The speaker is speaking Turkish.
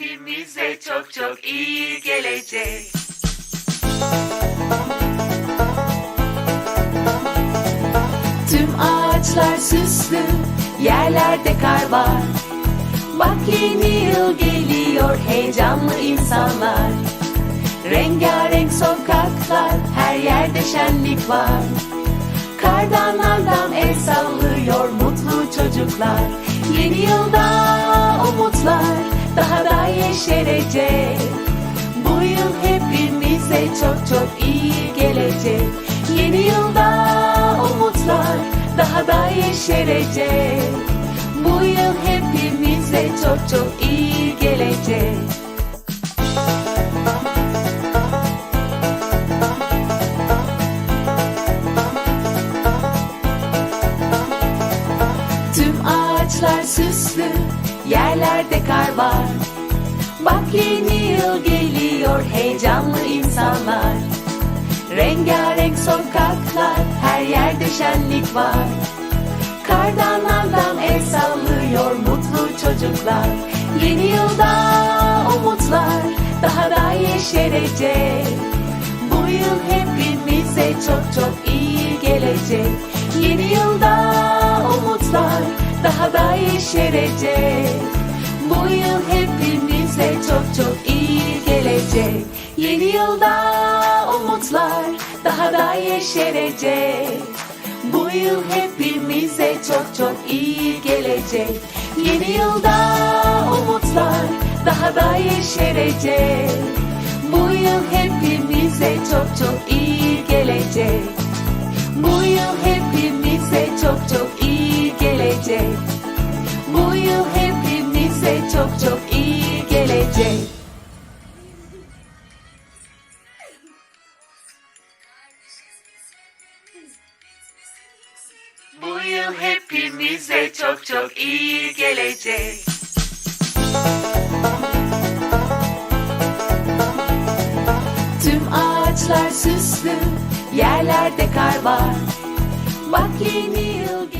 Hepimize çok çok iyi gelecek. Tüm ağaçlar süslü, yerlerde kar var. Bak yeni yıl geliyor heyecanlı insanlar. Rengarenk sokaklar, her yerde şenlik var. Kardan adam el sallıyor mutlu çocuklar. Yeni yılda yeşerecek. Bu yıl hepimize çok çok iyi gelecek. Yeni yılda umutlar daha da yeşerecek. Bu yıl hepimize çok çok iyi gelecek. Tüm ağaçlar süslü, yerlerde kar var. Bak yeni yıl geliyor heyecanlı insanlar. Rengarenk sokaklar, her yerde şenlik var. Kardan adam el sallıyor mutlu çocuklar. Yeni yılda umutlar daha da yeşerecek. Bu yıl hepimize çok çok iyi gelecek. Yeni yılda umutlar daha da yeşerecek. Yeni yılda umutlar daha da yeşerecek. Bu yıl hepimize çok çok iyi gelecek. Yeni yılda umutlar daha da yeşerecek. Bu yıl hepimize çok çok iyi gelecek. Bu yıl hepimize çok çok Bu yıl hepimize çok çok iyi gelecek. Tüm ağaçlar süslü, yerlerde kar var. Bak yeni yıl